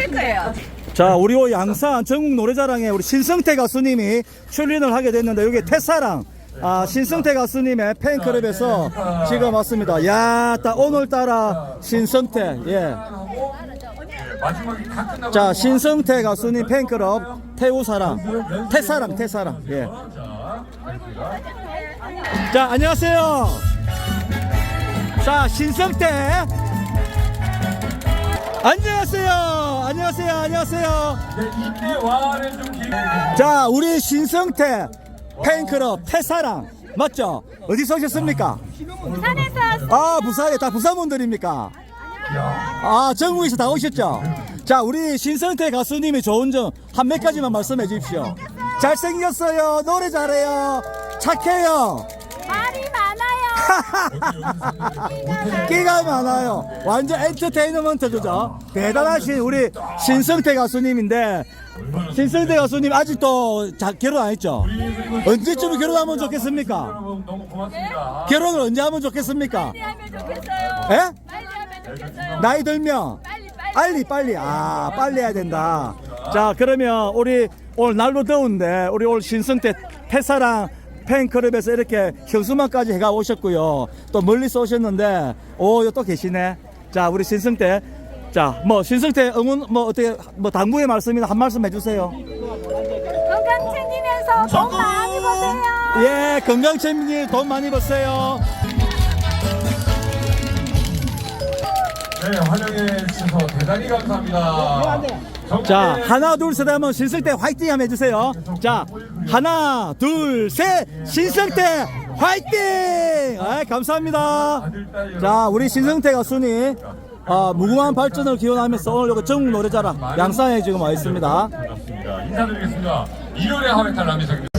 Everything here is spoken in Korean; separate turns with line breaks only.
할 거예요.
자, 우리 요 양산 전국 노래자랑에 우리 신성태 가수님이 출연을 하게 됐는데 여기 태사랑 아, 신성태 가수님의 팬클럽에서 지금 왔습니다. 야, 딱 오늘따라 신성태, 예. 자, 신성태 가수님 팬클럽 태우사랑, 태사랑, 태사랑, 예. 자, 안녕하세요. 자, 신성태. 안녕하세요. 안녕하세요. 안녕하세요.
길.
자, 우리 신성태 팬클럽 태사랑 맞죠? 어디서 오셨습니까?
부산에서 왔어요.
아, 부산에 다 부산 분들입니까? 아, 전국에서 다 오셨죠? 자, 우리 신성태 가수님이 좋은 점 한 몇 가지만 말씀해 주십시오. 잘생겼어요. 노래 잘해요. 착해요. 끼가 많아요. 완전 엔터테이너먼트 그죠? 대단하신 우리 신성태 가수님인데 신성태 가수님 아직도 자, 결혼 안 했죠? 언제쯤 결혼하면 좋겠습니까?
여러분 너무 고맙습니다.
결혼을 언제 하면 좋겠습니까?
빨리 하면 좋겠어요.
예?
빨리 하면 좋겠어요.
나이 들면
빨리 빨리.
빨리 빨리 아 빨리 해야 된다. 자 그러면 우리 오늘 날도 더운데 우리 오늘 신성태 태사랑 팬클럽에서 이렇게 현수막까지 해가 오셨고요. 또 멀리서 오셨는데 오 또 계시네. 자 우리 신성태 자 뭐 신성태 응원 뭐 어떻게 뭐 당부의 말씀이나 한 말씀 해주세요.
건강 챙기면서 돈 많이 버세요.
예 건강 챙기 돈 많이 버세요.
네, 환영해 주셔서 대단히 감사합니다.
자 하나 둘 셋 하면 신성태 화이팅 한번 해주세요 자 하나 둘 셋 신성태 화이팅 아, 감사합니다 자 우리 신성태 가수님 아, 무궁한 발전을 기원하면서 오늘 여기 전국 노래자랑 양산에 지금 와 있습니다
반갑습니다. 인사드리겠습니다. 1월의 하회탈 남이석입니다.